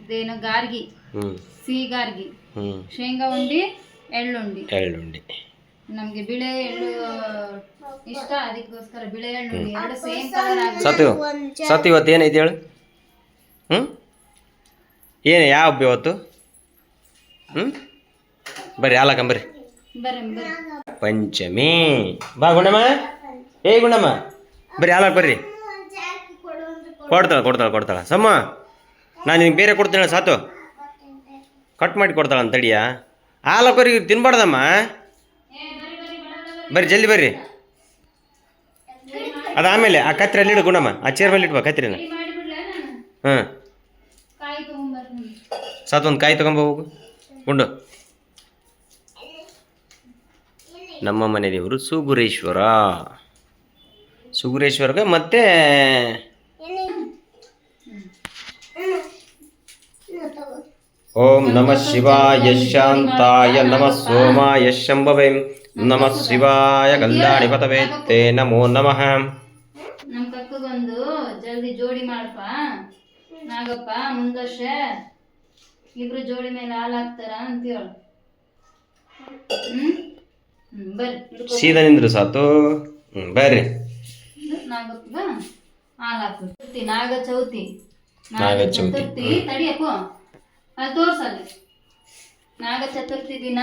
ಇದೇನು ಗಾರ್ಗಿ? ಹ್ಞೂ ಸಿಹಿ ಗಾರ್ಗಿ. ಹ್ಞೂ ಶೇಂಗಾ ಉಂಡಿ ಎಳ್ಳುಂಡಿ. ಎಳ್ಳುಂಡಿ. ನಮಗೆ ಬಿಳೆ ಎಳ್ಳು ಇಷ್ಟ ಅದಕ್ಕೋಸ್ಕರ ಬಿಳೆ ಎಳ್ಳು ಎರಡು ಸೇಮ್ ಕಲರ್ ಆಗಿ ಸತ್ತು ಸತು ಇವತ್ತು ಏನೈತಿ ಹೇಳು? ಹ್ಞೂ ಏನು ಯಾವ ಹಬ್ಬ ಇವತ್ತು? ಹ್ಞೂ ಬರ್ರಿ ಹಾಲು ಹಾಕಂಬರ್ರಿ ಬರ್ರಿ. ಬರ್ರಿ ಪಂಚಮಿ. ಬಾ ಗುಣಮ್ಮ ಏ ಗುಣಮ್ಮ ಬರ್ರಿ ಹಾಲು ಹಾಕ್ ಬರ್ರಿ. ಕೊಡ್ತಾಳೆ ಕೊಡ್ತಾಳೆ ಕೊಡ್ತಾಳೆ. ಸಮ್ಮ ನಾನು ನಿನಗೆ ಬೇರೆ ಕೊಡ್ತೀನಿ ಸಾತು ಕಟ್ ಮಾಡಿ ಕೊಡ್ತಾಳೆ ತಡಿಯಾ ತಡಿಯ ಹಾಲು ಹಾಕೋರಿ ತಿನ್ಬಾರ್ದಮ್ಮ. ಬರ್ರಿ ಜಲ್ದಿ ಬರ್ರಿ. ಅದು ಆಮೇಲೆ ಆ ಕತ್ರಿ ಅಲ್ಲಿ ಇಡು ಗುಣಮ್ಮ ಆ ಚೇರ್ ಮೇಲೆ ಇಟ್ಬಾ ಕತ್ರಿನ. ಹಾಂ ಸಾತ್ ಒಂದು ಕಾಯಿ ತಗೊಂಬ ಹೋಗು ಗುಂಡು ನಮ್ಮ ಮನೆ ದೇವರು ಸುಗುರೇಶ್ವರ. ಸುಗುರೇಶ್ವರಗೆ ಮತ್ತೆ ಓಂ ನಮಃ ಶಿವಾಯ ಶಾಂತಾಯ ನಮಃ ಸೋಮಾಯ ಶಂಭವೇ. ನಮಃ ಶಿವಾಯ ಕಲ್ಯಾಣಿ ಪತವೇ ತೇ ನಮೋ ನಮಃ. ನಮ್ಮ ಕಕ್ಕಗೊಂದು ಜಲ್ದಿ ಜೋಡಿ ಮಾಡಪ್ಪ ನಾಗಪ್ಪ ಮುಂದರ್ಷ ಇಬ್ರು ಜೋಡಿ ಮೇಲೆ ಹಾಲು ಹಾಕ್ತಾರ ಅಂತ ಹೇಳು ಹ್ಮ್ ಬರ್ರಿ. ಸೀದ ನಿಂದ್ರು ಸಾತು ಹ್ಮ್ ಬರ್ರಿ. ನಾಗಪ್ಪ ಹಾಲು ಹಾಕು. ಚೌತಿ ನಾಗ ಚೌತಿ. ನಾಗ ಚೌತಿ. ತಡಿಯಪ್ಪ ಅಲ್ಲಿ ತೋರ್ಸಲ್ಲಿ. ನಾಗ ಚತುರ್ಥಿ ದಿನ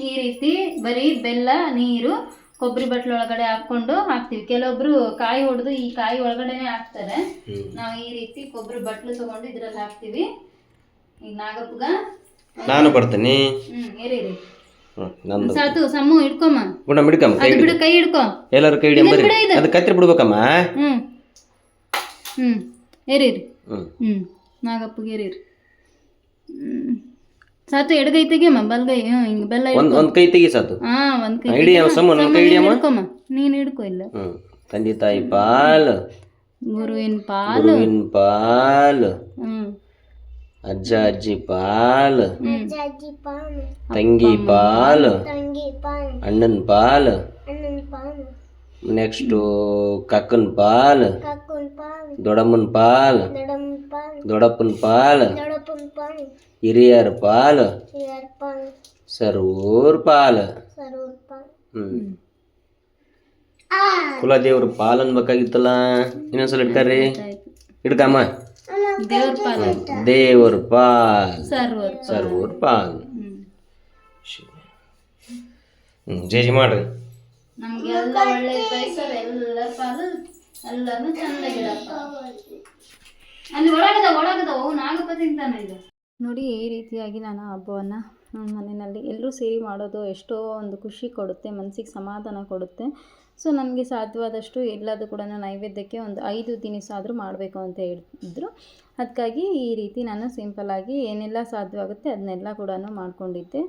ಈ ರೀತಿ ಬರೀ ಬೆಲ್ಲ ನೀರು ಕೊಬ್ಬರಿ ಬಟ್ಲು ಒಳಗಡೆ ಹಾಕ್ಕೊಂಡು ಹಾಕ್ತೀವಿ. ಕೆಲವೊಬ್ರು ಕಾಯಿ ಹೊಡೆದು ಈ ಕಾಯಿ ಒಳಗಡೆನೆ ಹಾಕ್ತಾರೆ. ಹ್ಞೂ ನಾವು ಈ ರೀತಿ ಕೊಬ್ಬರಿ ಬಟ್ಲು ತಗೊಂಡು ಇದ್ರಲ್ಲಿ ಹಾಕ್ತೀವಿ. ಈಗ ನಾಗಪ್ಪಗ ನಾನು ಬರ್ತೀನಿ. ಹ್ಮ್ ಏರಿ ಹ್ಞೂ ನಂದು ಸಾತು ಸಮ್ಮು ಹಿಡ್ಕೊಮ್ಮ. ಗುಣ ಕೈ ಬಿಡು ಕೈ ಹಿಡ್ಕೊ. ಎಲ್ಲರೂ ಕೈ ಹಿಡಿಯಂ ಬರಿ. ಅದು ಕತ್ರಿ ಬಿಡ್ಬೇಕಮ್ಮ. ಹ್ಮ್. ಹ್ಮ್. ಏರಿರಿ ಹ್ಞೂ ಹ್ಮ್. ನಾಗಪ್ಪಗೆ ಏರಿರಿ ಹ್ಮ್. ಸಾತು ಎಡಗೈ ತೆಗಿಯಮ್ಮ ಬಲ್ಗೈ ಹಿಂಗ್ ಬೆಲ್ಲ ಒಂದ್ ಕೈ ತೆಗಿ ಸಾತು. ಹಾ ಒಂದ್ ಕೈ ಹಿಡಿ. ಸಮ, ನನ್ ಕೈ ನೀನ್ ಹಿಡಿಯಮ್ಮ. ಹಿಡ್ಕೊಮ್ಮ. ನೀನ್ ಹಿಡ್ಕೊ ಇಲ್ಲ. ಹ್ಞೂ ತಂದೆ ತಾಯಿ ಪಾಲ್. ಗುರುವಿನ ಪಾಲು. ಗುರುವಿನ ಪಾಲ್. ಹ್ಮ್. ಅಜ್ಜ ಅಜ್ಜಿ ಪಾಲು. ಹ್ಮ್. ತಂಗಿ ಪಾಲು. ಅಣ್ಣನ ಪಾಲು. ನೆಕ್ಸ್ಟು ಕಕ್ಕನ ಪಾಲು ದೊಡಮ್ಮನ ಪಾಲ್ ದೊಡ್ಡಪ್ಪನ ಪಾಲ್ ಹಿರಿಯರ ಪಾಲ್ ಸರ್ವೂರ್ ಪಾಲ್ ಕುಲದೇವ್ರ ಪಾಲ್ ಅನ್ಬೇಕಾಗಿತ್ತಲ್ಲ? ಇನ್ನೊಂದ್ಸಲ ಇಡ್ತಾರ್ರಿ. ಇಡ್ಕಮ್ಮ. ದೇವ್ರ ಪಾಲ್. ದೇವ್ರ ಪಾಲ್. ಸರ್ವರ್ ಪಾಲ್. ಜೇಜಿ ಹ್ಮ್ ನಮ್ಗೆಲ್ಲ ಒಳ್ಳೆ ಬಯಸೋದು ಎಲ್ಲ ಪಾಲು ಎಲ್ಲಾನು ಚಂದಾಗಿಡಪ್ಪ ಅಲ್ಲಿ ಒಳಗದ ಒಳಗದ ಓ ನಾಗಪ್ಪ ತಿಂತಾನೆ ಇದು. ನೋಡಿ ಈ ರೀತಿಯಾಗಿ ನಾನು ಹಬ್ಬವನ್ನು ನಮ್ಮ ಮನೆಯಲ್ಲಿ ಎಲ್ಲರೂ ಸೇರಿ ಮಾಡೋದು ಎಷ್ಟೋ ಒಂದು ಖುಷಿ ಕೊಡುತ್ತೆ ಮನಸ್ಸಿಗೆ ಸಮಾಧಾನ ಕೊಡುತ್ತೆ. ಸೊ ನನಗೆ ಸಾಧ್ಯವಾದಷ್ಟು ಎಲ್ಲದೂ ಕೂಡ ನೈವೇದ್ಯಕ್ಕೆ ಒಂದು ಐದು ದಿನಸಾದರೂ ಮಾಡಬೇಕು ಅಂತ ಹೇಳಿದ್ರು. ಅದಕ್ಕಾಗಿ ಈ ರೀತಿ ನಾನು ಸಿಂಪಲ್ಲಾಗಿ ಏನೆಲ್ಲ ಸಾಧ್ಯವಾಗುತ್ತೆ ಅದನ್ನೆಲ್ಲ ಕೂಡ ಮಾಡ್ಕೊಂಡಿದ್ದೆ.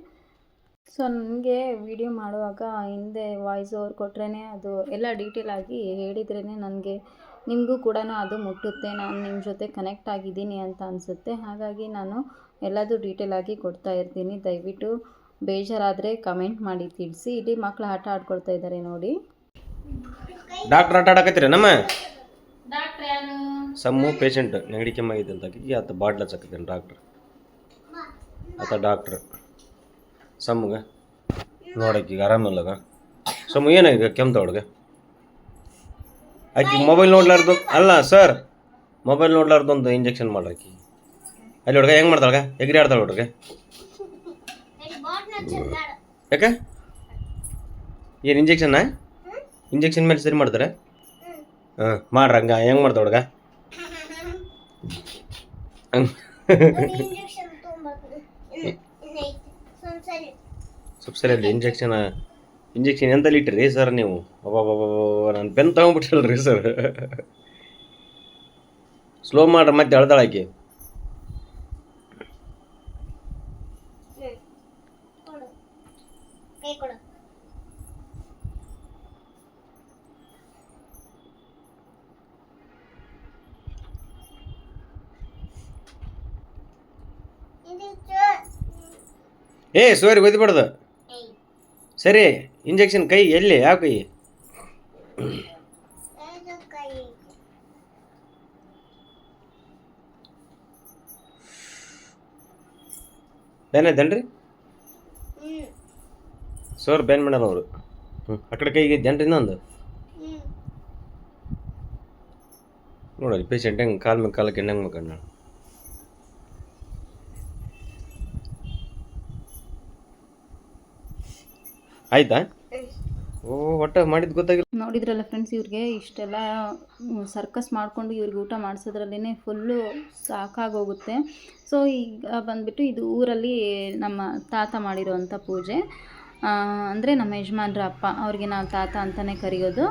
ಸೊ ನನಗೆ ವಿಡಿಯೋ ಮಾಡುವಾಗ ಹಿಂದೆ ವಾಯ್ಸ್ ಓವರ್ ಕೊಟ್ರೇ ಅದು ಎಲ್ಲ ಡೀಟೇಲ್ ಆಗಿ ಹೇಳಿದ್ರೇ ನನಗೆ ನಿಮಗೂ ಕೂಡ ಅದು ಮುಟ್ಟುತ್ತೆ ನಾನು ನಿಮ್ಮ ಜೊತೆ ಕನೆಕ್ಟ್ ಆಗಿದ್ದೀನಿ ಅಂತ ಅನಿಸುತ್ತೆ. ಹಾಗಾಗಿ ನಾನು ಎಲ್ಲದೂ ಡೀಟೇಲ್ ಆಗಿ ಕೊಡ್ತಾ ಇರ್ತೀನಿ. ದಯವಿಟ್ಟು ಬೇಜಾರಾದರೆ ಕಮೆಂಟ್ ಮಾಡಿ ತಿಳಿಸಿ. ಇಲ್ಲಿ ಮಕ್ಕಳು ಆಟ ಆಡ್ಕೊಳ್ತಾ ಇದ್ದಾರೆ ನೋಡಿ. ಡಾಕ್ಟರ್ ಆಟ ಆಡಕತ್ತೀರ ನಮ್ಮ? ಡಾಕ್ಟ್ರ್ ಸಮ್ಮು ಪೇಷಂಟ್ ನೆಗಡಿ ಕೆಮ್ಮಾಗಿದೆ ಅಂತ ಆತ ಬಾಟ್ಲ ಹಚ್ಚಕತ್ತೇನೆ ಡಾಕ್ಟ್ರ್ ಆತ ಡಾಕ್ಟ್ರ್ ಸಮ್ಮಗ ಈಗ ಆರಾಮಿಲ್ಲಗ ಸಮ್, ಏನಾಗಿದೆ? ಕೆಮ್ತ ಹುಡುಗ? ಆಕಿ ಮೊಬೈಲ್ ನೋಡ್ಲಾರ್ದು ಅಲ್ಲ ಸರ್ ಮೊಬೈಲ್ ನೋಡ್ಲಾರ್ದು ಒಂದು ಇಂಜೆಕ್ಷನ್ ಆಕಿ. ಅಲ್ಲಿ ಹುಡುಗ, ಹೆಂಗೆ ಮಾಡ್ತಾಳಗ ಎಗ್ರಿ ಆಡ್ತಾಳೆ ಹುಡುಗ? ಯಾಕೆ? ಏನು ಇಂಜೆಕ್ಷನ್ನ ಇಂಜೆಕ್ಷನ್ ಮೇಲೆ ಸರಿ ಮಾಡ್ತಾರೆ? ಹಾಂ, ಮಾಡ್ರಿ ಹಂಗ, ಹೆಂಗೆ ಮಾಡ್ತಾಳೆ ಹುಡುಗ? ಹಂಗ್ ಸ್ವಲ್ಪ ಸರಿ, ಅಲ್ಲಿ ಇಂಜೆಕ್ಷನ್ ಇಂಜೆಕ್ಷನ್ ಎಂತಲ್ಲಿ ಇಟ್ಟಿರಿ ಸರ್ ನೀವು? ನಾನು ಪೆನ್ ತಗೊಂಡ್ಬಿಟ್ಟಿಲ್ರಿ ಸರ್ ಸ್ಲೋ ಮಾಡ್ರಿ ಮತ್ತೆ ಎಳ್ದಾಳಾಕಿ ಏ, ಸೋರಿ ಒದ್ಬಿಡ್ದು ಸರಿ ಇಂಜೆಕ್ಷನ್ ಕೈ ಎಲ್ಲಿ ಯಾವ ಕೈ ಬೇನೈತೇನ್ರಿ ಸರ್ ಬೇನ್ ಮೇಡಮ್ ಅವರು. ಹ್ಞೂ ಆ ಕಡೆ ಕೈಗೆ ಜನರಿ ಇನ್ನೊಂದು? ನೋಡಲ್ಲಿ ಪೇಷಂಟ್ ಹೆಂಗೆ ಕಾಲ್ ಮೇಲೆ ಕಾಲಕ್ಕೆ ಹೆಂಗೆ ಮಕ್ಕಂಡ ಆಯ್ತಾ? ಓ ಒಟ್ಟ ಮಾಡಿದ್ ಗೊತ್ತಾಗಿಲ್ಲ. ನೋಡಿದ್ರಲ್ಲ ಫ್ರೆಂಡ್ಸ್ ಇವ್ರಿಗೆ ಇಷ್ಟೆಲ್ಲ ಸರ್ಕಸ್ ಮಾಡಿಕೊಂಡು ಇವ್ರಿಗೆ ಊಟ ಮಾಡಿಸೋದ್ರಲ್ಲೇ ಫುಲ್ಲು ಸಾಕಾಗೋಗುತ್ತೆ. ಸೊ ಈಗ ಬಂದ್ಬಿಟ್ಟು ಇದು ಊರಲ್ಲಿ ನಮ್ಮ ತಾತ ಮಾಡಿರೋವಂಥ ಪೂಜೆ. ಅಂದರೆ ನಮ್ಮ ಯಜಮಾನ್ರ ಅಪ್ಪ ಅವ್ರಿಗೆ ನಾವು ತಾತ ಅಂತಲೇ ಕರೆಯೋದು.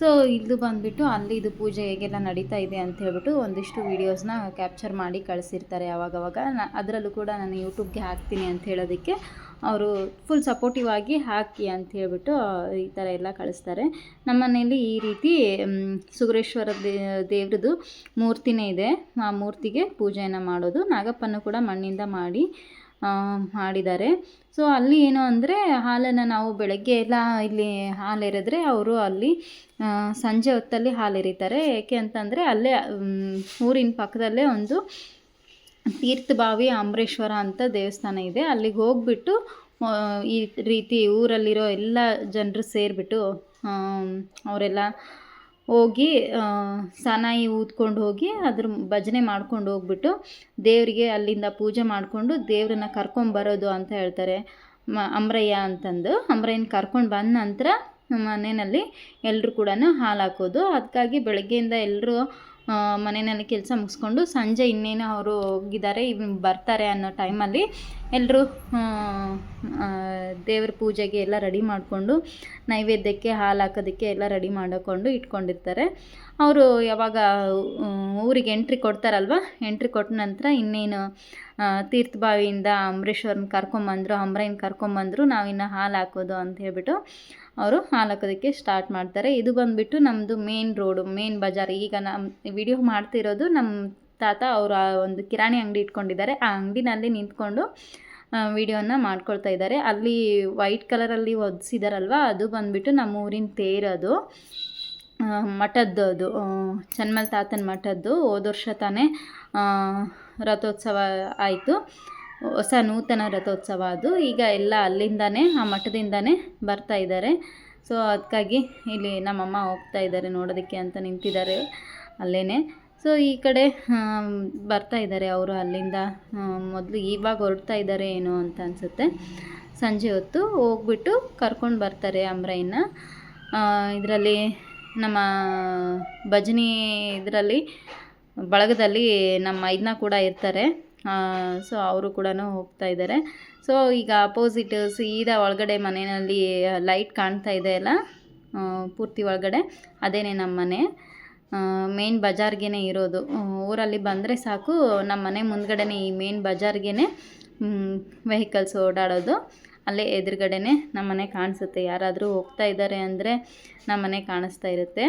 ಸೊ ಇದು ಬಂದ್ಬಿಟ್ಟು ಅಲ್ಲಿ ಇದು ಪೂಜೆ ಹೇಗೆಲ್ಲ ನಡೀತಾ ಇದೆ ಅಂತ ಹೇಳ್ಬಿಟ್ಟು ಒಂದಿಷ್ಟು ವೀಡಿಯೋಸ್ನ ಕ್ಯಾಪ್ಚರ್ ಮಾಡಿ ಕಳಿಸಿರ್ತಾರೆ ಅವಾಗವಾಗ ಅದರಲ್ಲೂ ಕೂಡ ನಾನು ಯೂಟ್ಯೂಬ್ಗೆ ಹಾಕ್ತೀನಿ ಅಂತ ಹೇಳೋದಕ್ಕೆ ಅವರು ಫುಲ್ ಸಪೋರ್ಟಿವ್ ಆಗಿ ಹಾಕಿ ಅಂತ ಹೇಳಿಬಿಟ್ಟು ಈ ಥರ ಎಲ್ಲ ಕಳಿಸ್ತಾರೆ. ನಮ್ಮ ಮನೆಯಲ್ಲಿ ಈ ರೀತಿ ಸುಗುರೇಶ್ವರ ದೇವ್ರದ್ದು ಮೂರ್ತಿನೇ ಇದೆ. ಆ ಮೂರ್ತಿಗೆ ಪೂಜೆಯನ್ನು ಮಾಡೋದು. ನಾಗಪ್ಪನ್ನು ಕೂಡ ಮಣ್ಣಿಂದ ಮಾಡಿ ಮಾಡಿದ್ದಾರೆ. ಸೊ ಅಲ್ಲಿ ಏನು ಅಂದರೆ, ಹಾಲನ್ನು ನಾವು ಬೆಳಗ್ಗೆ ಎಲ್ಲ ಇಲ್ಲಿ ಹಾಲು ಎರೆದ್ರೆ ಅವರು ಅಲ್ಲಿ ಸಂಜೆ ಹೊತ್ತಲ್ಲಿ ಹಾಲು ಎರೀತಾರೆ ಏಕೆ ಅಂತಂದರೆ, ಅಲ್ಲೇ ಊರಿನ ಪಕ್ಕದಲ್ಲೇ ಒಂದು ತೀರ್ಥಭಾವಿ ಅಮರೇಶ್ವರ ಅಂತ ದೇವಸ್ಥಾನ ಇದೆ. ಅಲ್ಲಿಗೆ ಹೋಗ್ಬಿಟ್ಟು ಈ ರೀತಿ ಊರಲ್ಲಿರೋ ಎಲ್ಲ ಜನರು ಸೇರಿಬಿಟ್ಟು ಅವರೆಲ್ಲ ಹೋಗಿ ಸನಾಯಿ ಸಾನಾಯಿ ಊದ್ಕೊಂಡು ಹೋಗಿ, ಅದ್ರ ಭಜನೆ ಮಾಡ್ಕೊಂಡು ಹೋಗ್ಬಿಟ್ಟು, ದೇವರಿಗೆ ಅಲ್ಲಿಂದ ಪೂಜೆ ಮಾಡಿಕೊಂಡು ದೇವ್ರನ್ನ ಕರ್ಕೊಂಬರೋದು ಅಂತ ಹೇಳ್ತಾರೆ. ಮ ಅಮ್ರಯ್ಯ ಅಂತಂದು. ಅಮ್ರಯ್ಯನ ಕರ್ಕೊಂಡು ಬಂದ ನಂತರ ಮನೆಯಲ್ಲಿ ಎಲ್ಲರೂ ಕೂಡ ಹಾಲು ಹಾಕೋದು. ಅದಕ್ಕಾಗಿ ಬೆಳಗ್ಗೆಯಿಂದ ಎಲ್ಲರೂ ಮನೆಯಲ್ಲಿ ಕೆಲಸ ಮುಗಿಸ್ಕೊಂಡು ಸಂಜೆ ಇನ್ನೇನು ಅವರು ಹೋಗಿದ್ದಾರೆ ಇವ್ ಬರ್ತಾರೆ ಅನ್ನೋ ಟೈಮಲ್ಲಿ ಎಲ್ಲರೂ ದೇವ್ರ ಪೂಜೆಗೆ ಎಲ್ಲ ರೆಡಿ ಮಾಡಿಕೊಂಡು, ನೈವೇದ್ಯಕ್ಕೆ ಹಾಲು ಹಾಕೋದಕ್ಕೆ ಎಲ್ಲ ರೆಡಿ ಮಾಡಿಕೊಂಡು ಇಟ್ಕೊಂಡಿರ್ತಾರೆ. ಅವರು ಯಾವಾಗ ಊರಿಗೆ ಎಂಟ್ರಿ ಕೊಡ್ತಾರಲ್ವ ಎಂಟ್ರಿ ಕೊಟ್ಟ ನಂತರ ಇನ್ನೇನು ತೀರ್ಥಬಾವಿಯಿಂದ ಬಾವಿಯಿಂದ ಅವ್ರನ್ನ ಕರ್ಕೊಂಬಂದರು ಅಂಬ್ರೈನ್ ಕರ್ಕೊಂಬಂದರು, ನಾವಿನ್ನು ಹಾಲು ಹಾಕೋದು ಅಂತ ಹೇಳ್ಬಿಟ್ಟು ಅವರು ಹಾಲು ಹಾಕೋದಕ್ಕೆ ಸ್ಟಾರ್ಟ್ ಮಾಡ್ತಾರೆ. ಇದು ಬಂದುಬಿಟ್ಟು ನಮ್ಮದು ಮೇನ್ ರೋಡು ಮೇನ್ ಬಜಾರ್. ಈಗ ನಮ್ಮ ವಿಡಿಯೋ ಮಾಡ್ತಿರೋದು ನಮ್ಮ ತಾತ ಅವರು ಆ ಒಂದು ಕಿರಾಣಿ ಅಂಗಡಿ ಇಟ್ಕೊಂಡಿದ್ದಾರೆ. ಆ ಅಂಗಡಿನಲ್ಲಿ ನಿಂತ್ಕೊಂಡು ವಿಡಿಯೋನ ಮಾಡ್ಕೊಳ್ತಾ ಇದ್ದಾರೆ. ಅಲ್ಲಿ ವೈಟ್ ಕಲರಲ್ಲಿ ಒದಿಸಿದಾರಲ್ವ ಅದು ಬಂದುಬಿಟ್ಟು ನಮ್ಮ ಊರಿನ ತೇರದು ಮಠದ್ದು ಅದು ಚನ್ಮಲ್ ತಾತನ ಮಠದ್ದು. ಹೋದ ವರ್ಷ ತಾನೇ ರಥೋತ್ಸವ ಆಯಿತು. ಹೊಸ ನೂತನ ರಥೋತ್ಸವ ಅದು. ಈಗ ಎಲ್ಲ ಅಲ್ಲಿಂದಾನೇ, ಆ ಮಠದಿಂದಾನೇ ಬರ್ತಾ ಇದ್ದಾರೆ. ಸೊ ಅದಕ್ಕಾಗಿ ಇಲ್ಲಿ ನಮ್ಮಮ್ಮ ಹೋಗ್ತಾ ಇದ್ದಾರೆ ನೋಡೋದಕ್ಕೆ ಅಂತ ನಿಂತಿದ್ದಾರೆ ಅಲ್ಲೇ ಸೊ ಈ ಕಡೆ ಬರ್ತಾ ಇದ್ದಾರೆ ಅವರು ಅಲ್ಲಿಂದ. ಮೊದಲು ಇವಾಗ ಹೊರಡ್ತಾ ಇದ್ದಾರೆ ಏನೋ ಅಂತ ಅನಿಸುತ್ತೆ. ಸಂಜೆ ಹೊತ್ತು ಹೋಗ್ಬಿಟ್ಟು ಕರ್ಕೊಂಡು ಬರ್ತಾರೆ ಅಂಬ್ರೈನ ಇದರಲ್ಲಿ ನಮ್ಮ ಭಜನೆ ಇದರಲ್ಲಿ, ಬಳಗದಲ್ಲಿ ನಮ್ಮ ಇದನ್ನ ಕೂಡ ಇರ್ತಾರೆ. ಸೊ ಅವರು ಕೂಡ ಹೋಗ್ತಾ ಇದ್ದಾರೆ. ಸೊ ಈಗ ಅಪೋಸಿಟ್ ಸೀದಾ ಒಳಗಡೆ ಮನೆಯಲ್ಲಿ ಲೈಟ್ ಕಾಣ್ತಾ ಇದೆ ಅಲ್ಲ? ಪೂರ್ತಿ ಒಳಗಡೆ, ಅದೇನೇ ನಮ್ಮ ಮನೆ. ಮೇನ್ ಬಜಾರ್ಗೇ ಇರೋದು. ಊರಲ್ಲಿ ಬಂದರೆ ಸಾಕು, ನಮ್ಮ ಮನೆ ಮುಂದ್ಗಡೆನೇ ಈ ಮೇನ್ ಬಜಾರ್ಗೇ ವೆಹಿಕಲ್ಸ್ ಓಡಾಡೋದು. ಅಲ್ಲೇ ಎದುರುಗಡೆನೇ ನಮ್ಮ ಮನೆ ಕಾಣಿಸುತ್ತೆ. ಯಾರಾದರೂ ಹೋಗ್ತಾ ಇದ್ದಾರೆ ಅಂದರೆ ನಮ್ಮನೆ ಕಾಣಿಸ್ತಾ ಇರುತ್ತೆ.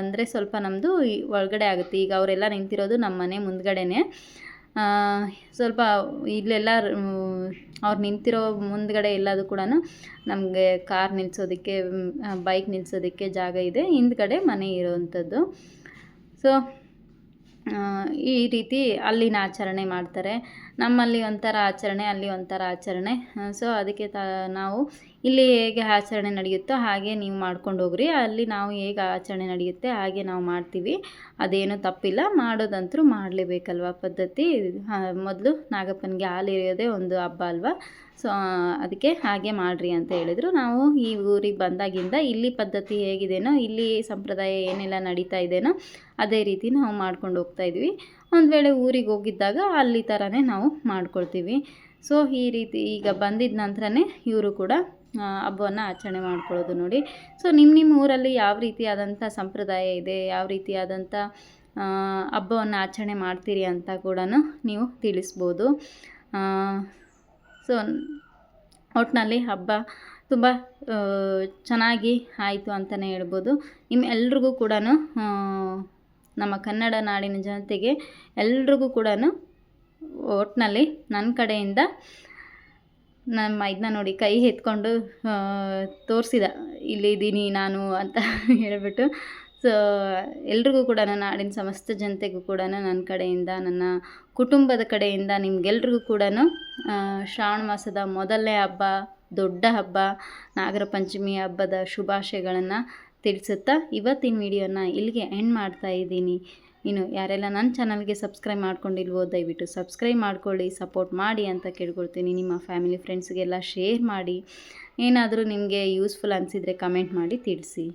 ಅಂದರೆ ಸ್ವಲ್ಪ ನಮ್ಮದು ಒಳಗಡೆ ಆಗುತ್ತೆ. ಈಗ ಅವರೆಲ್ಲ ನಿಂತಿರೋದು ನಮ್ಮ ಮನೆ ಮುಂದ್ಗಡೆನೇ. ಸ್ವಲ್ಪ ಇಲ್ಲೆಲ್ಲ ಅವ್ರು ನಿಂತಿರೋ ಮುಂದ್ಗಡೆ ಎಲ್ಲದು ಕೂಡ ನಮಗೆ ಕಾರ್ ನಿಲ್ಲಿಸೋದಕ್ಕೆ ಬೈಕ್ ನಿಲ್ಲಿಸೋದಕ್ಕೆ ಜಾಗ ಇದೆ. ಹಿಂದ್ಗಡೆ ಮನೆ ಇರೋವಂಥದ್ದು ಸೊ ಈ ರೀತಿ ಅಲ್ಲಿನ ಆಚರಣೆ ಮಾಡ್ತಾರೆ. ನಮ್ಮಲ್ಲಿ ಒಂಥರ ಆಚರಣೆ, ಅಲ್ಲಿ ಒಂಥರ ಆಚರಣೆ. ಸೊ ಅದಕ್ಕೆ ತ, ನಾವು ಇಲ್ಲಿ ಹೇಗೆ ಆಚರಣೆ ನಡೆಯುತ್ತೋ ಹಾಗೆ ನೀವು ಮಾಡ್ಕೊಂಡು ಹೋಗ್ರಿ. ಅಲ್ಲಿ ನಾವು ಹೇಗೆ ಆಚರಣೆ ನಡೆಯುತ್ತೆ ಹಾಗೆ ನಾವು ಮಾಡ್ತೀವಿ. ಅದೇನು ತಪ್ಪಿಲ್ಲ. ಮಾಡೋದಂತರೂ ಮಾಡಲೇಬೇಕಲ್ವ ಪದ್ಧತಿ? ಮೊದಲು ನಾಗಪ್ಪನಿಗೆ ಹಾಲು ಇರೋದೇ ಒಂದು ಹಬ್ಬ ಅಲ್ವಾ? ಸೊ ಅದಕ್ಕೆ ಹಾಗೆ ಮಾಡಿರಿ ಅಂತ ಹೇಳಿದರು. ನಾವು ಈ ಊರಿಗೆ ಬಂದಾಗಿಂದ ಇಲ್ಲಿ ಪದ್ಧತಿ ಹೇಗಿದೆಯೋ ಇಲ್ಲಿ ಸಂಪ್ರದಾಯ ಏನೆಲ್ಲ ನಡೀತಾ ಇದೆಯೋ ಅದೇ ರೀತಿ ನಾವು ಮಾಡ್ಕೊಂಡು ಹೋಗ್ತಾ ಇದ್ವಿ. ಒಂದು ವೇಳೆ ಊರಿಗೆ ಹೋಗಿದ್ದಾಗ ಅಲ್ಲಿ ಥರನೇ ನಾವು ಮಾಡ್ಕೊಳ್ತೀವಿ. ಸೊ ಈ ರೀತಿ ಈಗ ಬಂದಿದ್ದ ನಂತರನೇ ಇವರು ಕೂಡ ಹಬ್ಬವನ್ನು ಆಚರಣೆ ಮಾಡ್ಕೊಳ್ಳೋದು ನೋಡಿ. ಸೊ ನಿಮ್ಮ ನಿಮ್ಮ ಊರಲ್ಲಿ ಯಾವ ರೀತಿಯಾದಂಥ ಸಂಪ್ರದಾಯ ಇದೆ? ಯಾವ ರೀತಿಯಾದಂಥ ಹಬ್ಬವನ್ನು ಆಚರಣೆ ಮಾಡ್ತೀರಿ ಅಂತ ಕೂಡ ನೀವು ತಿಳಿಸ್ಬೋದು. ಸೊ ಒಟ್ಟಿನಲ್ಲಿ ಹಬ್ಬ ತುಂಬ ಚೆನ್ನಾಗಿ ಆಯಿತು ಅಂತಲೇ ಹೇಳ್ಬೋದು. ನಿಮ್ಮೆಲ್ರಿಗೂ ಕೂಡ ನಮ್ಮ ಕನ್ನಡ ನಾಡಿನ ಜನತೆಗೆ ಎಲ್ರಿಗೂ ಕೂಡ ಒಟ್ಟಿನಲ್ಲಿ ನನ್ನ ಕಡೆಯಿಂದ ನಮ್ಮ ಇದನ್ನ ನೋಡಿ ಕೈ ಎತ್ಕೊಂಡು ತೋರಿಸಿದ. ಇಲ್ಲಿದ್ದೀನಿ ನಾನು ಅಂತ ಹೇಳಿಬಿಟ್ಟು. ಸೊ ಎಲ್ರಿಗೂ ಕೂಡ ನನ್ನ ನಾಡಿನ ಸಮಸ್ತ ಜನತೆಗೂ ಕೂಡ ನನ್ನ ಕಡೆಯಿಂದ, ನನ್ನ ಕುಟುಂಬದ ಕಡೆಯಿಂದ ನಿಮಗೆಲ್ರಿಗೂ ಕೂಡ ಶ್ರಾವಣ ಮಾಸದ ಮೊದಲನೇ ಹಬ್ಬ, ದೊಡ್ಡ ಹಬ್ಬ, ನಾಗರ ಪಂಚಮಿ ಹಬ್ಬದ ಶುಭಾಶಯಗಳನ್ನು ತಿಳಿಸುತ್ತಾ ಇವತ್ತಿನ ವಿಡಿಯೋನ ಇಲ್ಲಿಗೆ ಎಂಡ್ ಮಾಡ್ತಾ ಇದ್ದೀನಿ. ಇನ್ನು ಯಾರೆಲ್ಲ ನನ್ನ ಚಾನಲ್ಗೆ ಸಬ್ಸ್ಕ್ರೈಬ್ ಮಾಡ್ಕೊಂಡಿಲ್ವೋ ದಯವಿಟ್ಟು ಸಬ್ಸ್ಕ್ರೈಬ್ ಮಾಡ್ಕೊಳ್ಳಿ ಸಪೋರ್ಟ್ ಮಾಡಿ ಅಂತ ಕೇಳ್ಕೊಳ್ತೀನಿ. ನಿಮ್ಮ ಫ್ಯಾಮಿಲಿ ಫ್ರೆಂಡ್ಸ್ಗೆಲ್ಲ ಶೇರ್ ಮಾಡಿ. ಏನಾದರೂ ನಿಮಗೆ ಯೂಸ್ಫುಲ್ ಅನಿಸಿದರೆ ಕಮೆಂಟ್ ಮಾಡಿ ತಿಳಿಸಿ.